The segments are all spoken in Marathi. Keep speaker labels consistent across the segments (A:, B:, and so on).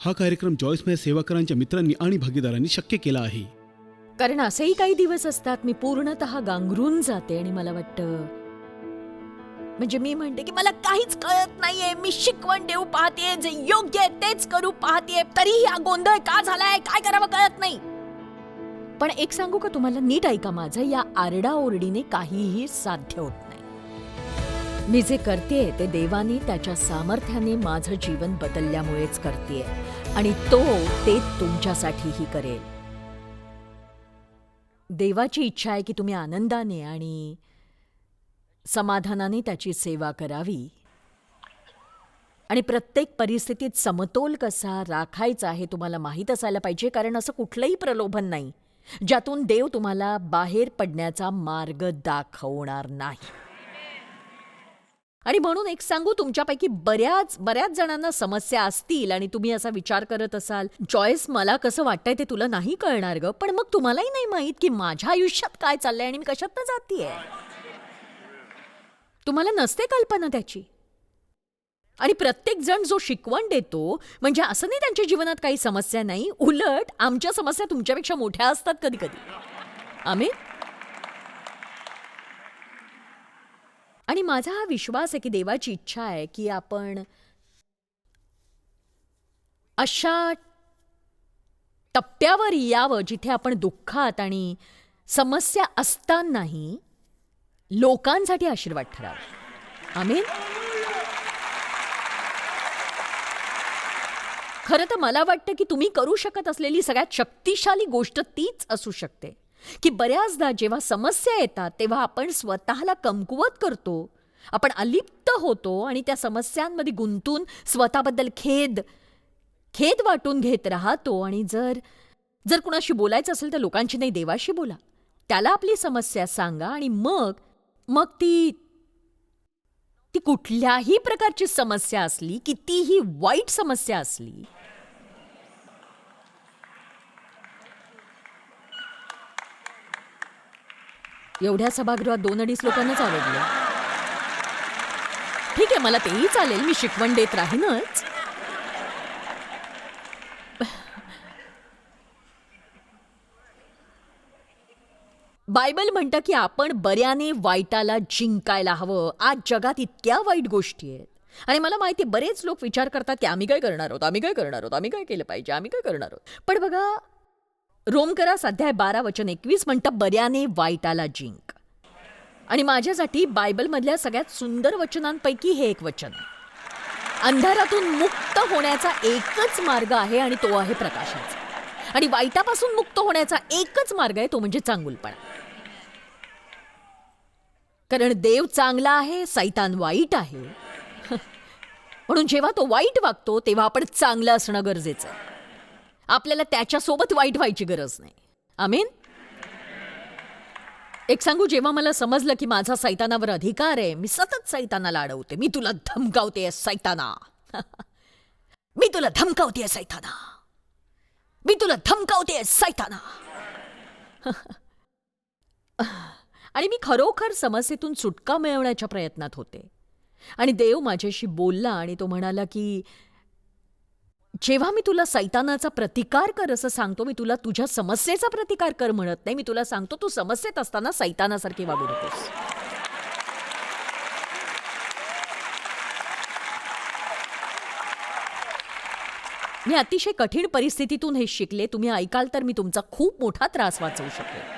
A: हा कार्यक्रम जॉईसमय सेवाकरांच्या मित्रांनी आणि भागीदारांनी शक्य केला आहे.
B: कारण असेही काही दिवस असतात मी पूर्णतः गांगरून जाते आणि मला वाटतं म्हणजे मी म्हणते की मला काहीच कळत नाहीये मी शिकवण देऊ पाहते जे योग्य आहे तेच करू पाहते तरीही हा गोंधळ का झालाय काय करावं कळत नाही. पण एक सांगू का तुम्हाला नीट ऐका माझं या आरडाओरडीने काहीही साध्य होत मी जे करते ते देवाने त्याच्या सामर्थ्याने माझं जीवन बदलल्यामुळेच करते आणि तो ते तुमच्यासाठीही करेल. देवाची इच्छा आहे की तुम्ही आनंदाने आणि समाधानाने त्याची सेवा करावी. आणि प्रत्येक परिस्थितीत समतोल कसा राखायचा हे तुम्हाला माहीत असायला पाहिजे कारण असं कुठलंही प्रलोभन नाही ज्यातून देव तुम्हाला बाहेर पडण्याचा मार्ग दाखवणार नाही. आणि म्हणून एक सांगू तुमच्यापैकी बऱ्याच बऱ्याच जणांना समस्या असतील आणि तुम्ही असा विचार करत असाल चॉईस मला कसं वाटतंय ते तुला नाही कळणार ग पण मग तुम्हालाही नाही माहीत की माझ्या आयुष्यात काय चाललंय आणि मी कशात जातीये. तुम्हाला नसते कल्पना त्याची. आणि प्रत्येक जण जो शिकवण देतो म्हणजे असं नाही त्यांच्या जीवनात काही समस्या नाही उलट आमच्या समस्या तुमच्यापेक्षा मोठ्या असतात कधी कधी आम्ही आणि माझा हा विश्वास आहे की देवाची इच्छा आहे की आपण अशा टप्प्यावर यावं जिथे आपण दुःखात आणि समस्या असतानाही लोकांसाठी आशीर्वाद ठरावा. आम्ही खरं तर मला वाटतं की तुम्ही करू शकत असलेली सगळ्यात शक्तिशाली गोष्ट तीच असू शकते. की बऱ्याचदा जेव्हा समस्या येतात तेव्हा आपण स्वतःला कमकुवत करतो. आपण अलिप्त होतो आणि त्या समस्यांमध्ये गुंतून स्वतःबद्दल खेद खेद वाटून घेत राहतो. आणि जर जर कुणाशी बोलायचं असेल तर लोकांशी नाही देवाशी बोला. त्याला आपली समस्या सांगा आणि मग मग ती ती कुठल्याही प्रकारची समस्या असली कितीही वाईट समस्या असली एवढ्या सभागृहात दोन अडीच लोकांनाच आवडलं. ठीक आहे मला तेही चालेल. मी शिकवण देत राहीनच. बायबल म्हणतं की आपण बऱ्याने वाईटाला जिंकायला हवं. आज जगात इतक्या वाईट गोष्टी आहेत. आणि मला माहिती आहे, बरेच लोक विचार करतात की आम्ही काय करणार आहोत? आम्ही काय करणार आहोत? आम्ही काय केलं पाहिजे? आम्ही काय करणार आहोत? पण बघा रोमकरा सध्या बारा वचन एकवीस म्हणतं बऱ्याने वाईटाला जिंक. आणि माझ्यासाठी बायबलमधल्या सगळ्यात सुंदर वचनांपैकी हे एक वचन अंधारातून मुक्त होण्याचा एकच मार्ग आहे आणि तो आहे प्रकाशाचा. आणि वाईटापासून मुक्त होण्याचा एकच मार्ग आहे तो म्हणजे चांगुलपणा. कारण देव चांगला आहे सैतान वाईट आहे. म्हणून जेव्हा तो वाईट वागतो तेव्हा आपण चांगलं असणं गरजेचं आहे. आपल्याला त्याच्यासोबत वाईट व्हायची गरज नाही. आमीन? एक सांगू जेव्हा मला समजलं की माझा सैतानावर अधिकार आहे मी सतत सैतानाला अडवते. मी तुला धमकावते सैताना. मी तुला धमकावते सैताना. मी तुला धमकावते सैताना. आणि मी खरोखर समस्येतून सुटका मिळवण्याच्या प्रयत्नात होते. आणि देव माझ्याशी बोलला आणि तो म्हणाला की जेव्हा मी तुला सैतानाचा प्रतिकार कर असं सांगतो मी तुला तुझ्या समस्येचा प्रतिकार कर म्हणत नाही मी तुला सांगतो तू समस्येत असताना सैतानासारखी वागू नकोस मी अतिशय कठीण परिस्थितीतून हे शिकले तुम्ही ऐकाल तर मी तुमचा खूप मोठा त्रास वाचवू शकेल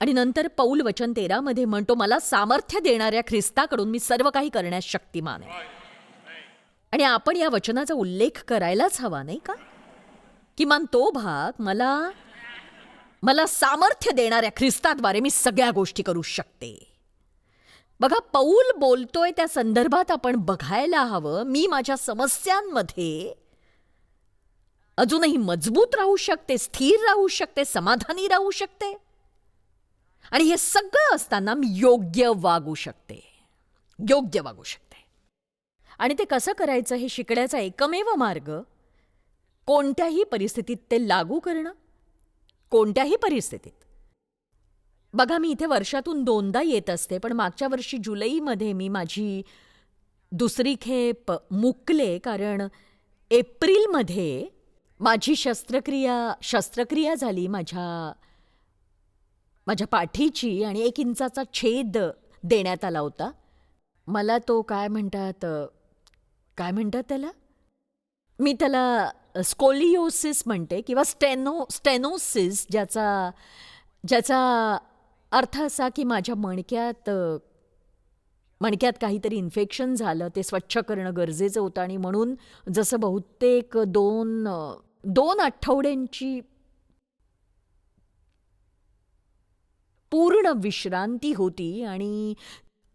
B: आणि नंतर पौल वचन तेरामध्ये म्हणतो मला सामर्थ्य देणाऱ्या ख्रिस्ताकडून मी सर्व काही करण्यास शक्तिमान आहे. आणि आपण या वचनाचा उल्लेख करायलाच हवा नाही का? किमान तो भाग मला मला सामर्थ्य देणाऱ्या ख्रिस्ताद्वारे मी सगळ्या गोष्टी करू शकते. बघा पौल बोलतोय त्या संदर्भात आपण बघायला हवं मी माझ्या समस्यांमध्ये अजूनही मजबूत राहू शकते स्थिर राहू शकते समाधानी राहू शकते. आणि हे सगळं असताना मी योग्य वागू शकते. योग्य वागू शकते. आणि ते कसं करायचं हे शिकण्याचा एकमेव मार्ग? कोणत्याही परिस्थितीत ते लागू करणं? कोणत्याही परिस्थितीत? बघा मी इथे वर्षातून दोनदा येत असते पण मागच्या वर्षी जुलैमध्ये मी माझी दुसरी खेप मुकले कारण एप्रिलमध्ये माझी शस्त्रक्रिया शस्त्रक्रिया झाली माझ्या माझ्या पाठीची आणि एक इंचाचा छेद देण्यात आला होता. मला तो काय म्हणतात काय म्हणतात त्याला? मी त्याला स्कोलिओसिस म्हणते किंवा स्टेनो स्टेनोसिस ज्याचा ज्याचा अर्थ असा की माझ्या मणक्यात मणक्यात काहीतरी इन्फेक्शन झालं ते स्वच्छ करणं गरजेचं होतं आणि म्हणून जसं बहुतेक दोन दोन आठवड्यांची पूर्ण विश्रांती होती आणि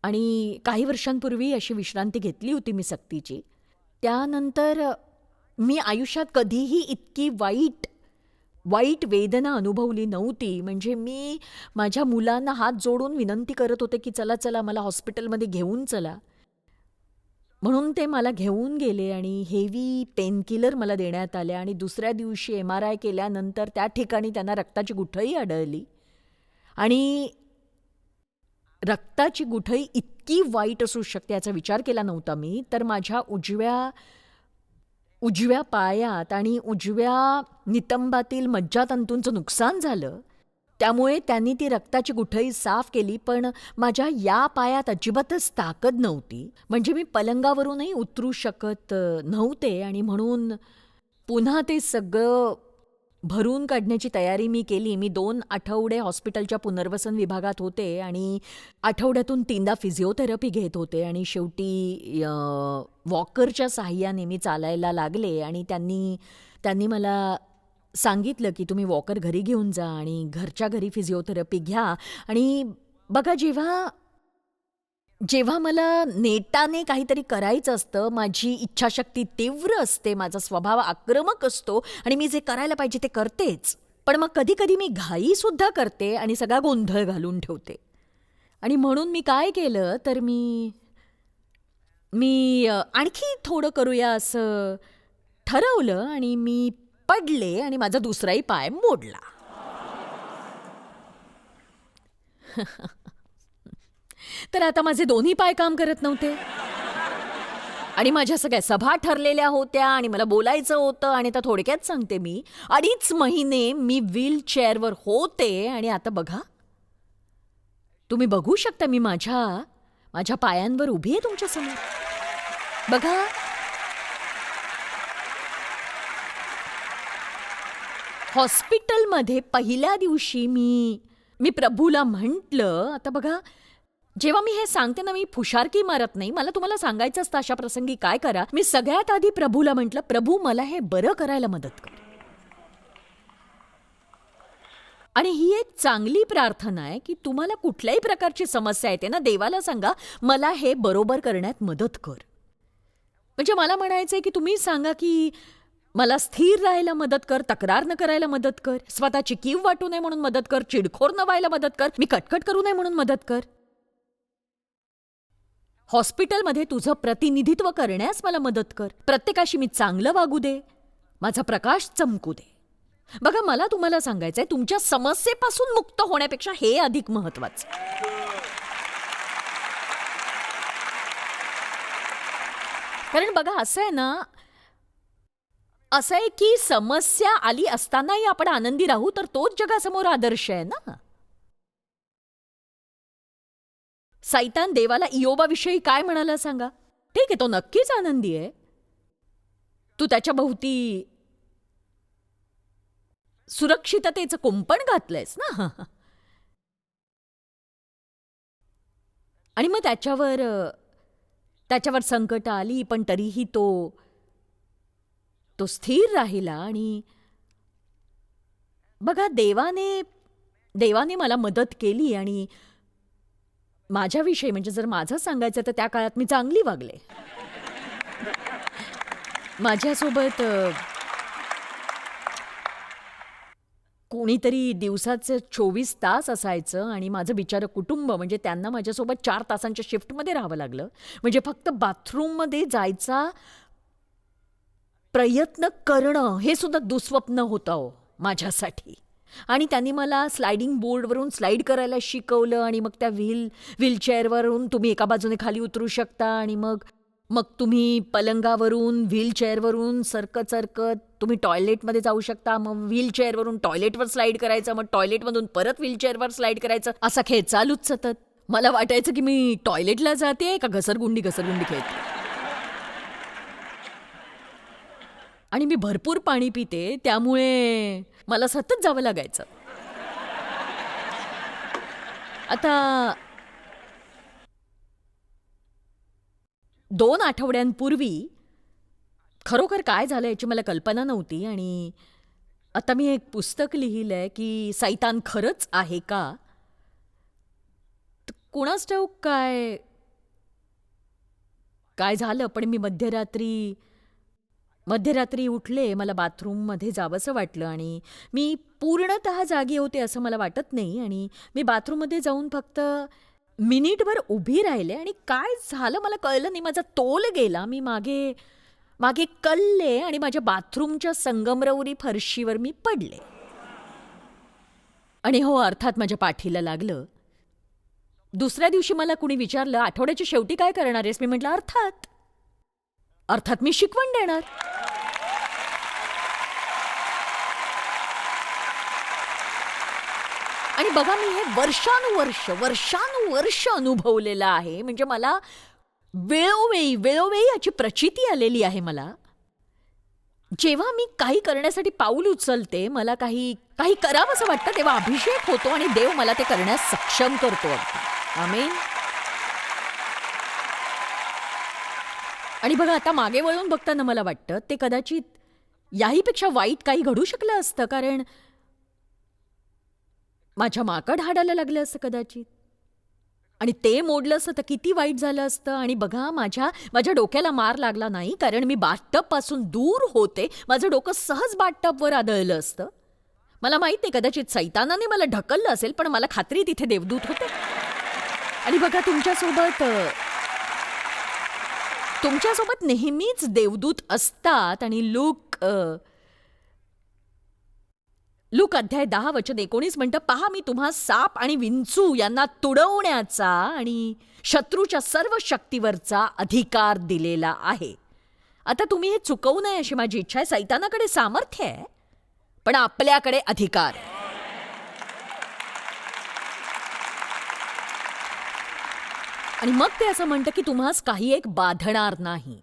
B: आणि काही वर्षांपूर्वी अशी विश्रांती घेतली होती मी सक्तीची. त्यानंतर मी आयुष्यात कधीही इतकी वाईट वाईट वेदना अनुभवली नव्हती. म्हणजे मी माझ्या मुलांना हात जोडून विनंती करत होते की चला चला मला हॉस्पिटलमध्ये घेऊन चला. म्हणून ते मला घेऊन गेले आणि हेवी पेनकिलर मला देण्यात आले आणि दुसऱ्या दिवशी एम आर आय केल्यानंतर त्या ठिकाणी त्यांना रक्ताची गुठळी आढळली. आणि रक्ताची गुठळी इतकी वाईट असू शकते याचा विचार केला नव्हता मी. तर माझ्या उजव्या उजव्या पायात आणि उजव्या नितंबातील मज्जातंतूंचं नुकसान झालं. त्यामुळे त्यांनी ती रक्ताची गुठळी साफ केली पण माझ्या या पायात अजिबातच ताकद नव्हती. म्हणजे मी पलंगावरूनही उतरू शकत नव्हते आणि म्हणून पुन्हा ते सगळं भरून काढण्याची तयारी मी केली. मी दोन आठवडे हॉस्पिटलच्या पुनर्वसन विभागात होते आणि आठवड्यातून तीनदा फिजिओथेरपी घेत होते आणि शेवटी वॉकरच्या सहाय्याने मी चालायला लागले आणि त्यांनी त्यांनी मला सांगितलं की तुम्ही वॉकर घरी घेऊन जा आणि घरच्या घरी फिजिओथेरपी घ्या. आणि बघा जेव्हा जेव्हा मला नेटाने काहीतरी करायचं असतं माझी इच्छाशक्ती तीव्र असते माझा स्वभाव आक्रमक असतो आणि मी जे करायला पाहिजे ते करतेच. पण मग कधी कधी मी घाईसुद्धा करते आणि सगळा गोंधळ घालून ठेवते. आणि म्हणून मी काय केलं तर मी मी आणखी थोडं करूया असं ठरवलं आणि मी पडले आणि माझा दुसराही पाय मोडला. तर आता माझे दोन्ही पाय काम करत नव्हते. आणि माझ्या सगळ्या सभा ठरलेल्या होत्या आणि मला बोलायचं होतं आणि आता थोडक्यात सांगते मी. अडीच महिने मी व्हील चेअरवर होते आणि आता बघा. तुम्ही बघू शकता मी माझ्या माझ्या पायांवर उभी आहे तुमच्यासमोर बघा. हॉस्पिटलमध्ये पहिल्या दिवशी मी मी प्रभूला म्हटलं आता बघा जेव्हा मी हे सांगते ना मी फुशारकी मारत नाही. मला तुम्हाला सांगायचं असतं अशा प्रसंगी काय करा. मी सगळ्यात आधी प्रभूला म्हटलं प्रभू मला हे बरं करायला मदत कर. आणि ही एक चांगली प्रार्थना आहे की तुम्हाला कुठल्याही प्रकारची समस्या येते ना देवाला सांगा मला हे बरोबर करण्यात मदत कर. म्हणजे मला म्हणायचंय की तुम्ही सांगा की मला स्थिर राहायला मदत कर तक्रार न करायला मदत कर स्वतःची कीव वाटू नये म्हणून मदत कर चिडखोर न व्हायला मदत कर मी कटकट करू नये म्हणून मदत कर. हॉस्पिटलमध्ये तुझं प्रतिनिधित्व करण्यास मला मदत कर. प्रत्येकाशी मी चांगलं वागू दे. माझा प्रकाश चमकू दे. बघा मला तुम्हाला सांगायचंय तुमच्या समस्येपासून मुक्त होण्यापेक्षा हे अधिक महत्वाचं. कारण बघा असं आहे ना असं आहे की समस्या आली असतानाही आपण आनंदी राहू तर तोच जगासमोर आदर्श आहे ना? सैतान देवाला इयोबाविषयी काय म्हणाला सांगा? ठीक आहे तो नक्कीच आनंदी आहे. तू त्याच्या भोवती सुरक्षिततेचं कुंपण घातलंयस ना? आणि मग त्याच्यावर त्याच्यावर संकट आली पण तरीही तो तो स्थिर राहिला आणि बघा देवाने देवाने मला मदत केली आणि माझ्याविषयी म्हणजे जर माझं सांगायचं तर त्या काळात मी चांगली वागले. माझ्यासोबत कोणीतरी दिवसाचं चोवीस तास असायचं आणि माझं बिचारं कुटुंब म्हणजे त्यांना माझ्यासोबत चार तासांच्या शिफ्टमध्ये राहावं लागलं. म्हणजे फक्त बाथरूममध्ये जायचा प्रयत्न करणं हे सुद्धा दुस्वप्न होतं हो माझ्यासाठी. आणि त्यांनी मला स्लायडिंग बोर्डवरून स्लाईड करायला शिकवलं आणि मग त्या व्हील व्हीलचेअरवरून तुम्ही एका बाजूने खाली उतरू शकता आणि मग मग तुम्ही पलंगावरून व्हीलचेअरवरून सरकत सरकत तुम्ही टॉयलेटमध्ये जाऊ शकता. मग व्हीलचेअरवरून टॉयलेटवर स्लाईड करायचं मग टॉयलेटमधून परत व्हीलचेअरवर स्लाईड करायचं. असा खेळ चालूच सतत. मला वाटायचं की मी टॉयलेटला जाते का घसरगुंडी घसरगुंडी खेळते. आणि मी भरपूर पाणी पिते त्यामुळे मला सतत जावं लागायचं. आता दोन आठवड्यांपूर्वी खरोखर काय झालं याची मला कल्पना नव्हती आणि आता मी एक पुस्तक लिहिलं आहे की सैतान खरंच आहे का? कुणास ठाऊक काय? काय झालं? पण मी मध्यरात्री मध्यरात्री उठले मला बाथरूममध्ये जावंसं वाटलं आणि मी पूर्णत जागी होते असं मला वाटत नाही आणि मी बाथरूममध्ये जाऊन फक्त मिनिटभर उभी राहिले आणि काय झालं मला कळलं नाही. माझा तोल गेला. मी मागे मागे कलले आणि माझ्या बाथरूमच्या संगमरवरी फरशीवर मी पडले. आणि हो अर्थात माझ्या पाठीला लागलं. दुसऱ्या दिवशी मला कुणी विचारलं आठवड्याच्या शेवटी काय करणार आहेस? मी म्हटलं अर्थात. अर्थात मी शिकवण देणार. आणि बघा मी हे वर्षानुवर्ष वर्षानुवर्ष अनुभवलेलं आहे. म्हणजे मला वेळोवेळी वेळोवेळी याची प्रचिती आलेली आहे मला. जेव्हा मी काही करण्यासाठी पाऊल उचलते मला काही काही करावं असं वाटतं तेव्हा अभिषेक होतो आणि देव मला ते करण्यास सक्षम करतो. आमेन. आणि बघा आता मागे वळून बघताना मला वाटतं ते कदाचित याहीपेक्षा वाईट काही घडू शकलं असतं कारण माझ्या माकड हाडाला लागलं असतं कदाचित. आणि ते मोडलं असतं तर किती वाईट झालं असतं. आणि बघा माझ्या माझ्या डोक्याला मार लागला नाही कारण मी पासून दूर होते. माझं डोकं सहज बाथटबवर आदळलं असतं. मला माहीत नाही कदाचित सैतानाने मला ढकललं असेल पण मला खात्री तिथे देवदूत होते. आणि बघा तुमच्यासोबत तुमच्यासोबत नेहमीच देवदूत असतात आणि लूक लूक अध्याय दहा वचन एकोणीस म्हणतं पहा मी तुम्हा साप आणि विंचू यांना तुडवण्याचा आणि शत्रूच्या सर्व शक्तीवरचा अधिकार दिलेला आहे. आता तुम्ही हे चुकवू नये अशी माझी इच्छा आहे. सैतानाकडे सामर्थ्य आहे पण आपल्याकडे अधिकार आहे. आणि मग ते असं म्हणतं की तुम्हास काही एक बाधणार नाही.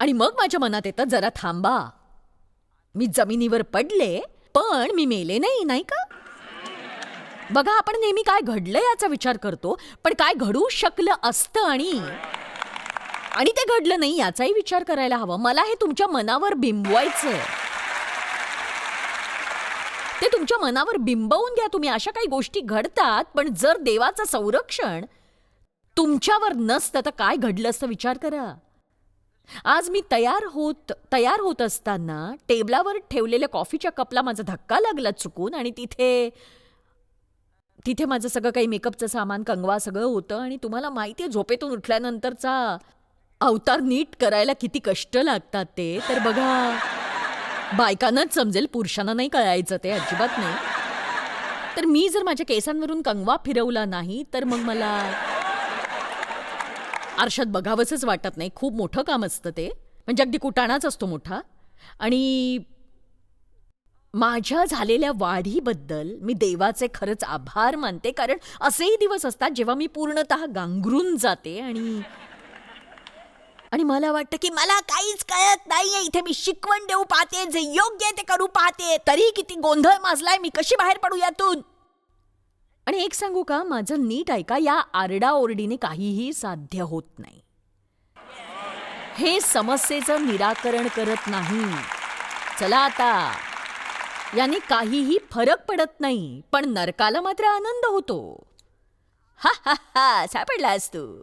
B: आणि मग माझ्या मनात येतं जरा थांबा. मी जमिनीवर पडले पण मी मेले नाही नाही का? बघा आपण नेहमी काय घडलं याचा विचार करतो पण काय घडू शकलं असतं आणि आणि ते घडलं नाही याचाही विचार करायला हवा. मला हे तुमच्या मनावर बिंबवायचं ते तुमच्या मनावर बिंबवून घ्या तुम्ही. अशा काही गोष्टी घडतात पण जर देवाचं संरक्षण तुमच्यावर नसतं तर काय घडलं असतं विचार करा. आज मी तयार होत तयार होत असताना टेबलावर ठेवलेल्या कॉफीच्या कपला माझा धक्का लागला चुकून आणि तिथे तिथे माझं सगळं काही मेकअपचं सामान कंगवा सगळं होतं आणि तुम्हाला माहिती आहे झोपेतून उठल्यानंतरचा अवतार नीट करायला किती कष्ट लागतात ते. तर बघा बायकांनाच समजेल पुरुषांना नाही कळायचं ते अजिबात नाही. तर मी जर माझ्या केसांवरून कंगवा फिरवला नाही तर मग मला आरशात बघावंसंच वाटत नाही. खूप मोठं काम असतं ते. म्हणजे अगदी कुटाणाच असतो मोठा. आणि माझ्या झालेल्या वाढीबद्दल मी देवाचे खरंच आभार मानते. कारण असेही दिवस असतात जेव्हा मी पूर्णतः गांगरून जाते आणि आणि मला वाटतं की मला काहीच कळत नाहीये. इथे मी शिकवण देऊ पाहते जे योग्य आहे ते करू पाहते. तरी किती गोंधळ माजलाय मी कशी बाहेर पडू यातून? आणि एक सांगू का माझं नीट ऐका या आरडाओरडीने काहीही साध्य होत नाही. हे समस्येचं निराकरण करत नाही. चला आता. याने काहीही फरक पडत नाही पण नरकाला मात्र आनंद होतो. हा हा हा सापडलास तू.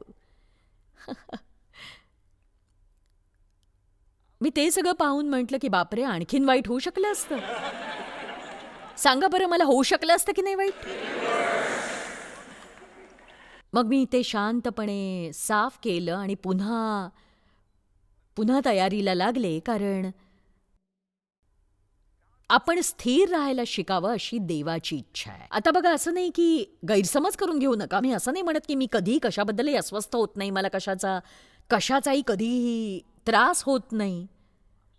B: मी ते सगळं पाहून म्हटलं की बापरे आणखीन वाईट होऊ शकलं असतं. सांगा बरं मला होऊ शकलं असतं की नाही वाईट? मग मी ते शांतपणे साफ केलं आणि पुन्हा पुन्हा तयारीला लागले कारण आपण स्थिर राहायला शिकावं अशी देवाची इच्छा आहे. आता बघा असं नाही की गैरसमज करून घेऊ नका. मी असं नाही म्हणत की मी कधी कशाबद्दलही अस्वस्थ होत नाही. मला कशाचा कशाचाही कधीही त्रास होत नाही.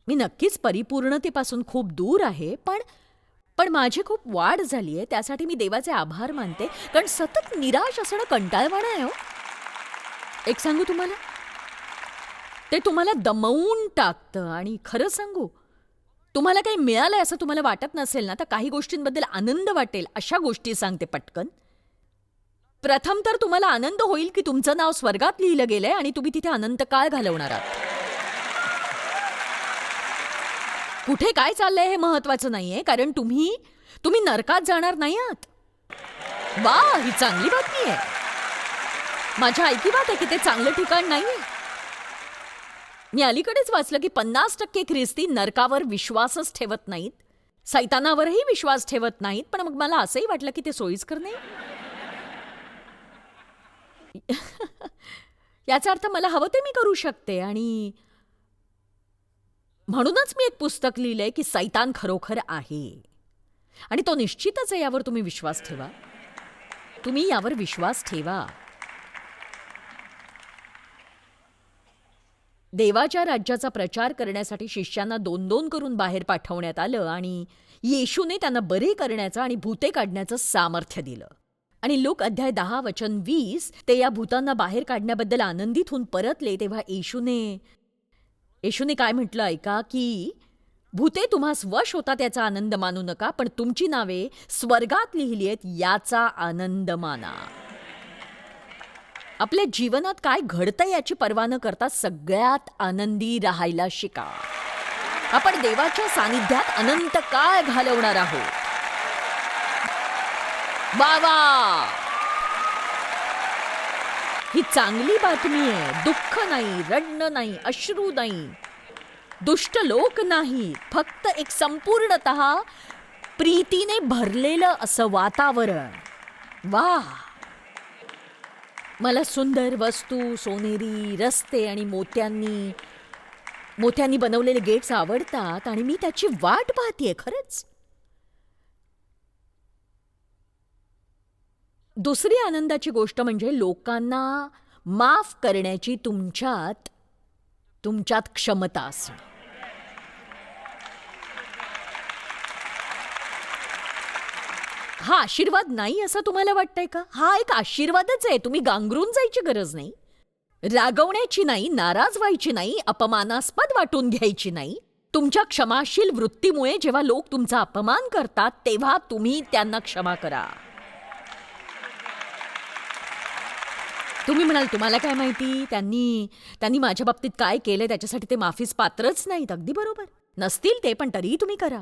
B: मी नक्कीच परिपूर्णतेपासून खूप दूर आहे पण पण माझी खूप वाढ झाली आहे त्यासाठी मी देवाचे आभार मानते. कारण सतत निराश असणं कंटाळवाणं आहे हो. एक सांगू तुम्हाला? ते तुम्हाला दमवून टाकतं आणि खरं सांगू तुम्हाला काही मिळालंय असं तुम्हाला वाटत नसेल ना तर काही गोष्टींबद्दल आनंद वाटेल अशा गोष्टी सांगते पटकन. प्रथम तर तुम्हाला आनंद होईल की तुमचं नाव स्वर्गात लिहिलं गेलंय आणि तुम्ही तिथे अनंत काळ घालवणार आहात. कुठे काय चाललंय हे महत्वाचं नाहीये कारण तुम्ही तुम्ही नरकात जाणार नाही आहात. वा ही चांगली बातमी आहे. माझ्या ऐकी बात आहे की ते चांगलं ठिकाण नाहीये. मी अलीकडेच वाचलं की पन्नास टक्के ख्रिस्ती नरकावर विश्वासच ठेवत नाहीत. सैतानावरही विश्वास ठेवत नाहीत पण मग मला असंही वाटलं की ते सोयीस्कर नाही. याचा अर्थ मला हवं ते मी करू शकते आणि म्हणूनच मी एक पुस्तक लिहिलंय की सैतान खरोखर आहे. आणि तो निश्चितच आहे यावर तुम्ही विश्वास ठेवा. तुम्ही यावर विश्वास ठेवा. देवाच्या राज्याचा प्रचार करण्यासाठी शिष्यांना दोन दोन करून बाहेर पाठवण्यात आलं आणि येशूने त्यांना बरे करण्याचं आणि भूते काढण्याचं सामर्थ्य दिलं. आणि लोक अध्याय दहा वचन वीस ते या भूतांना बाहेर काढण्याबद्दल आनंदित होऊन परतले तेव्हा येशूने येशूने काय म्हटलं ऐका की भूते तुम्हा स्वश होता त्याचा आनंद मानू नका पण तुमची नावे स्वर्गात लिहिली आहेत याचा आनंद माना. आपल्या जीवनात काय घडतं याची पर्वा न करता सगळ्यात आनंदी राहायला शिका. आपण देवाच्या सानिध्यात अनंत काळ घालवणार आहोत. वा वा! ही चांगली बातमी आहे. दुःख नाही रडणं नाही अश्रू नाही. दुष्ट लोक नाही. फक्त एक संपूर्णत प्रीतीने भरलेलं असं वातावरण. वा मला सुंदर वस्तू सोनेरी रस्ते आणि मोत्यांनी मोत्यांनी बनवलेले गेट्स आवडतात आणि मी त्याची वाट पाहतीये खरंच. दुसरी आनंदाची गोष्ट म्हणजे लोकांना माफ करण्याची तुमच्यात तुमच्यात क्षमता असणं. हा आशीर्वाद नाही असं तुम्हाला वाटतंय का? हा एक आशीर्वादच आहे. तुम्ही गांगरून जायची गरज नाही. रागवण्याची नाही नाराज व्हायची नाही अपमानास्पद वाटून घ्यायची नाही. तुमच्या क्षमाशील वृत्तीमुळे जेव्हा लोक तुमचा अपमान करतात तेव्हा तुम्ही त्यांना क्षमा करा. तुम्ही म्हणाल तुम्हाला काय माहिती? त्यांनी त्यांनी माझ्या बाबतीत काय केलंय? त्याच्यासाठी ते माफीस पात्रच नाहीत. अगदी बरोबर. नसतील ते पण तरीही तुम्ही करा.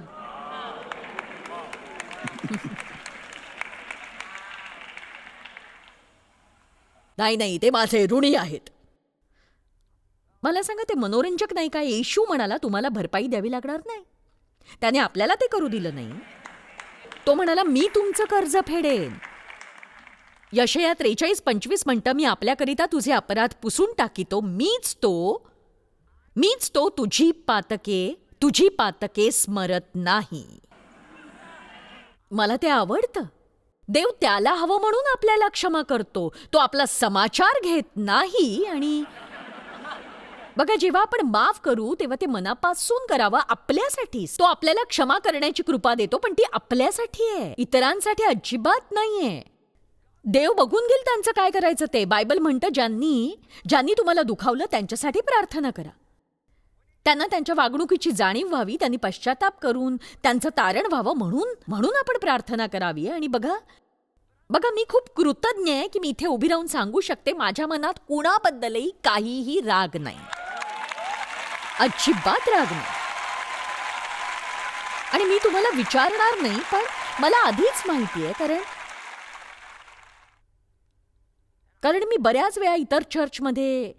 B: नाही नाही ते माझे ऋणी आहेत. मला सांगा ते मनोरंजक नाही काय येशू म्हणाला तुम्हाला भरपाई द्यावी लागणार नाही. त्याने आपल्याला ते करू दिलं नाही. तो म्हणाला मी तुमचं कर्ज फेडेन. यशया त्रेचाळीस पंचवीस म्हणतं मी आपल्याकरिता तुझे अपराध पुसून टाकितो. मीच तो मीच तो तुझी पातके तुझी पातके स्मरत नाही. मला ते आवडतं. देव त्याला हवं म्हणून आपल्याला क्षमा करतो. तो आपला समाचार घेत नाही आणि बघा जेव्हा आपण माफ करू तेव्हा ते मनापासून करावं आपल्यासाठीच. तो आपल्याला क्षमा करण्याची कृपा देतो पण ती आपल्यासाठी आहे. इतरांसाठी अजिबात नाहीये. देव बघून घेईल त्यांचं काय करायचं ते. बायबल म्हणतं ज्यांनी ज्यांनी तुम्हाला दुखावलं त्यांच्यासाठी प्रार्थना करा. त्यांना त्यांच्या वागणुकीची जाणीव व्हावी त्यांनी पश्चाताप करून त्यांचं तारण व्हावं म्हणून म्हणून आपण प्रार्थना करावी. आणि बघा बघा मी खूप कृतज्ञ आहे की मी इथे उभी राहून सांगू शकते माझ्या मनात कुणाबद्दलही काहीही राग नाही. अजिबात राग नाही. आणि मी तुम्हाला विचारणार नाही पण मला आधीच माहिती आहे कारण कारण मी बऱ्याच वेळा इतर चर्चमध्ये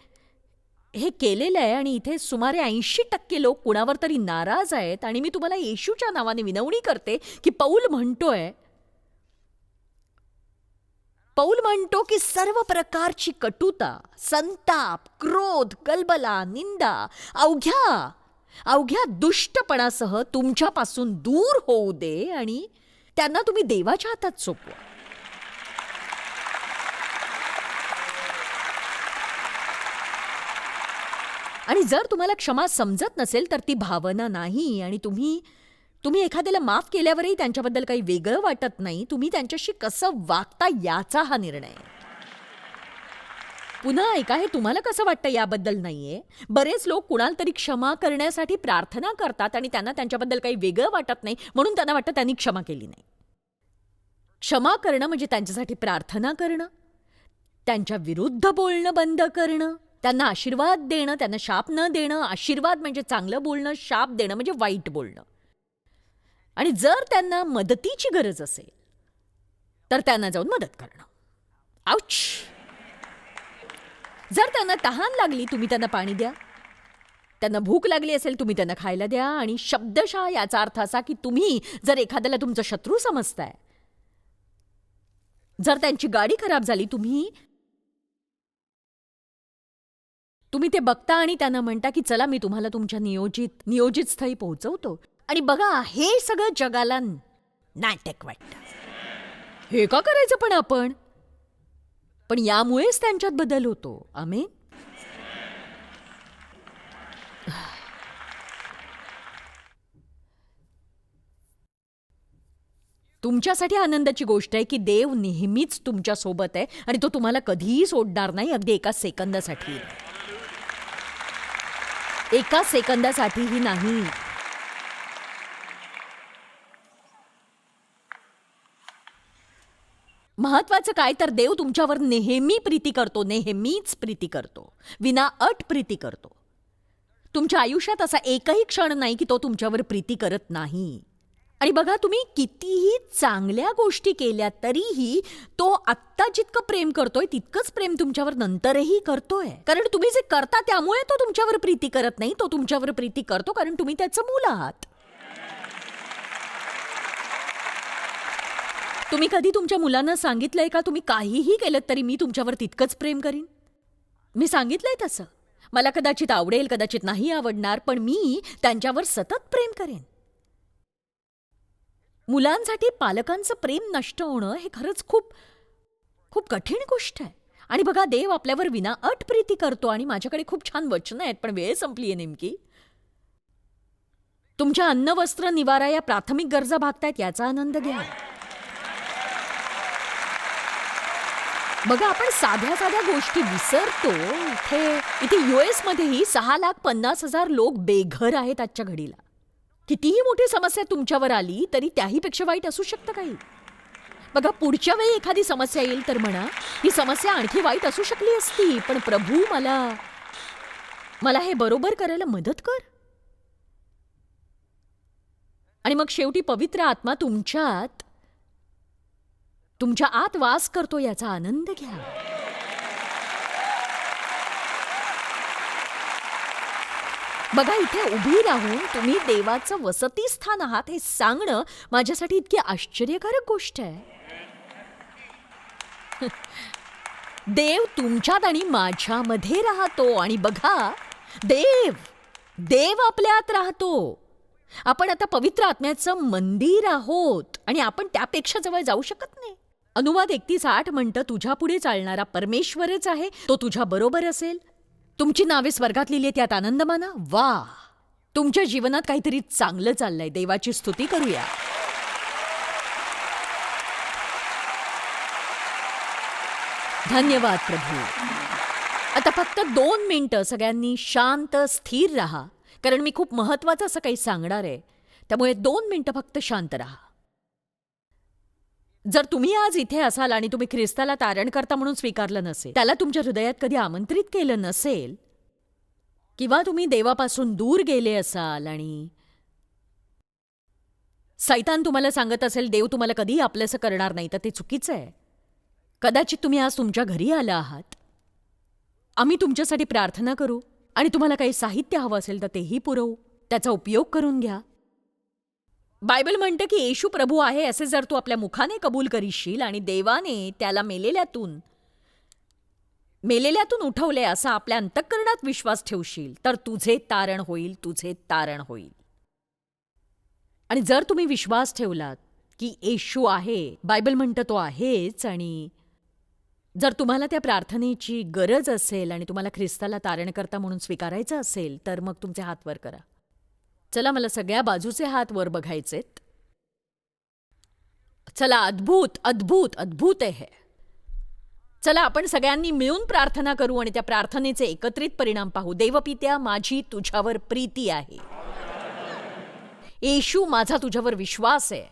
B: हे केलेलं आहे आणि इथे सुमारे ऐंशी टक्के लोक कुणावर तरी नाराज आहेत आणि मी तुम्हाला येशूच्या नावाने विनवणी करते की पौल म्हणतोय. पौल म्हणतो की सर्व प्रकारची कटुता संताप क्रोध कलबला निंदा अवघ्या अवघ्या दुष्टपणासह तुमच्यापासून दूर होऊ दे आणि त्यांना तुम्ही देवाच्या हातात सोपवा. आणि जर तुम्हाला क्षमा समजत नसेल तर ती भावना नाही. आणि तुम्ही तुम्ही एखाद्याला माफ केल्यावरही त्यांच्याबद्दल काही वेगळं वाटत नाही. तुम्ही त्यांच्याशी कसं वागता याचा हा निर्णय. पुन्हा ऐका हे तुम्हाला कसं वाटतं याबद्दल नाहीये? बरेच लोक कुणाला तरी क्षमा करण्यासाठी प्रार्थना करतात आणि त्यांना त्यांच्याबद्दल काही वेगळं वाटत नाही म्हणून त्यांना वाटतं त्यांनी क्षमा केली नाही. क्षमा करणं म्हणजे त्यांच्यासाठी प्रार्थना करणं त्यांच्या विरुद्ध बोलणं बंद करणं त्यांना आशीर्वाद देणं त्यांना शाप न देणं आशीर्वाद म्हणजे चांगलं बोलणं शाप देणं म्हणजे वाईट बोलणं. आणि जर त्यांना मदतीची गरज असेल तर त्यांना जाऊन मदत करणं. आउच! जर त्यांना तहान लागली तुम्ही त्यांना पाणी द्या. त्यांना भूक लागली असेल तुम्ही त्यांना खायला द्या. आणि शब्दशः याचा अर्थ असा की तुम्ही जर एखाद्याला तुमचा शत्रू समजताय जर त्यांची गाडी खराब झाली तुम्ही तुम्ही ते बघता आणि त्यांना म्हणता की चला मी तुम्हाला तुमच्या नियोजित नियोजित स्थळी पोहोचवतो. आणि बघा हे सगळं जगाला नाटक वाटतं. हे का करायचं पण आपण? पण यामुळेच त्यांच्यात बदल होतो. आम्ही तुमच्यासाठी आनंदाची गोष्ट आहे की देव नेहमीच तुमच्यासोबत आहे आणि तो तुम्हाला कधीही सोडणार नाही अगदी एका सेकंदासाठी. एका सेकंदासाठीही नाही. महत्वाचं काय तर देव तुमच्यावर नेहमी प्रीती करतो नेहमीच प्रीती करतो विना अट प्रीती करतो. तुमच्या आयुष्यात असा एकही क्षण नाही की तो तुमच्यावर प्रीती करत नाही. आणि बघा तुम्ही कितीही चांगल्या गोष्टी केल्या तरीही तो आत्ता जितकं प्रेम करतोय तितकंच प्रेम तुमच्यावर नंतरही करतोय. कारण तुम्ही जे करता त्यामुळे तो तुमच्यावर प्रीती करत नाही तो तुमच्यावर प्रीती करतो कारण तुम्ही त्याचं मूल आहात. तुम्ही कधी तुमच्या मुलांना सांगितलंय का तुम्ही काहीही केलं तरी मी तुमच्यावर तितकंच प्रेम करीन? मी सांगितलंय तसं. मला कदाचित आवडेल कदाचित नाही आवडणार पण मी त्यांच्यावर सतत प्रेम करेन. मुलांसाठी पालकांचं प्रेम नष्ट होणं हे खरंच खूप खूप कठीण गोष्ट आहे. आणि बघा देव आपल्यावर विना अट प्रीती करतो आणि माझ्याकडे खूप छान वचनं आहेत पण वेळ संपली आहे नेमकी. तुमच्या अन्न वस्त्र निवारा या प्राथमिक गरजा भागतायत याचा आनंद घ्या. बघा आपण साध्या साध्या गोष्टी विसरतो. इथे इथे युएसमध्येही सहा लाख पन्नास हजार लोक बेघर आहेत आजच्या घडीला. कितीही मोठी समस्या तुमच्यावर आली तरी त्याहीपेक्षा वाईट असू शकतं काही. बघा पुढच्या वेळी एखादी समस्या येईल तर म्हणा ही समस्या आणखी वाईट असू शकली असती पण प्रभू मला मला हे बरोबर करायला मदत कर. आणि मग शेवटी पवित्र आत्मा तुमच्यात तुमच्या आत वास करतो याचा आनंद घ्या. बघा इथे उभी राहून तुम्ही देवाचं वसती स्थान आहात हे सांगणं माझ्यासाठी इतकी आश्चर्यकारक गोष्ट आहे. देव तुमच्यात आणि माझ्यामध्ये राहतो आणि बघा देव देव आपल्यात राहतो. आपण आता पवित्र आत्म्याचं मंदिर आहोत आणि आपण त्यापेक्षा जवळ जाऊ शकत नाही. अनुवाद एकतीस आठ म्हणतं तुझ्या पुढे चालणारा परमेश्वरच आहे तो तुझ्या बरोबर असेल. तुमची नावे स्वर्गात लिहिली आहेत, त्यात आनंद माना वा! तुमच्या जीवनात काहीतरी चांगलं चाललंय. देवाची स्तुती करूया. धन्यवाद प्रभू. आता फक्त दोन मिनटं. सगळ्यांनी शांत स्थिर राहा. कारण मी खूप महत्वाचं असं काही सांगणार आहे. त्यामुळे दोन मिनटं फक्त शांत राहा. जर तुम्ही आज इथे असाल आणि तुम्ही ख्रिस्ताला तारणकर्ता म्हणून स्वीकारलं नसेल त्याला तुमच्या हृदयात कधी आमंत्रित केलं नसेल किंवा तुम्ही देवापासून दूर गेले असाल आणि सैतान तुम्हाला सांगत असेल देव तुम्हाला कधीही आपलंसं करणार नाही तर ते चुकीचं आहे. कदाचित तुम्ही आज तुमच्या घरी आला आहात. आम्ही तुमच्यासाठी प्रार्थना करू आणि तुम्हाला काही साहित्य हवं असेल तर तेही पुरवू. त्याचा उपयोग करून घ्या. बायबल म्हणतं की येशू प्रभू आहे असे जर तू आपल्या मुखाने कबूल करीशील आणि देवाने त्याला मेलेल्यातून मेलेल्यातून उठवले असा आपल्या अंतःकरणात विश्वास ठेवशील तर तुझे तारण होईल तुझे तारण होईल. आणि जर तुम्ही विश्वास ठेवलात की येशू आहे बायबल म्हणतं तो आहेच आणि जर तुम्हाला त्या प्रार्थनेची गरज असेल आणि तुम्हाला ख्रिस्ताला तारणकर्ता म्हणून स्वीकारायचं असेल तर मग तुमचे हात वर करा. चला मला सगळ्या बाजूचे हात वर बघायचेत. चला अद्भुत अद्भुत अद्भुत आहे चला आपण सगळ्यांनी मिळून प्रार्थना करू आणि त्या प्रार्थनेचे एकत्रित परिणाम पाहू. देवपित्या माझी तुझ्यावर प्रीती आहे. येशू माझा तुझ्यावर विश्वास आहे.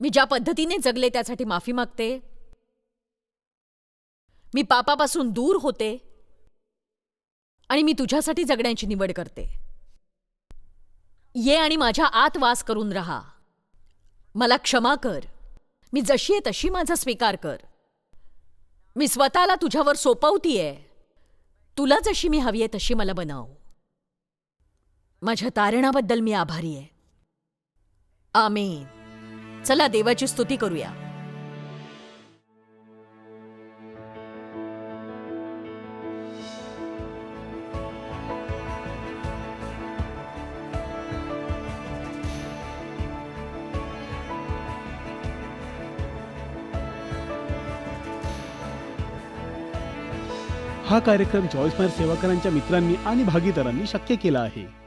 B: मी ज्या पद्धतीने जगले त्यासाठी माफी मागते. मी पापापासून दूर होते. आणि मी तुझ्यासाठी जगण्याची निवड करते. ये आणि माझ्या आत वास करून राहा. मला क्षमा कर. मी जशी आहे तशी माझा स्वीकार कर. मी स्वतःला तुझ्यावर सोपवतीये. तुला जशी मी हवी आहे तशी मला बनव. माझ्या तारणाबद्दल मी आभारी आहे. आमेन. चला देवाची स्तुती करूया.
A: हा कार्यक्रम चॉईस सेवाकरांच्या मित्रांनी आणि भागीदारांनी शक्य केला आहे.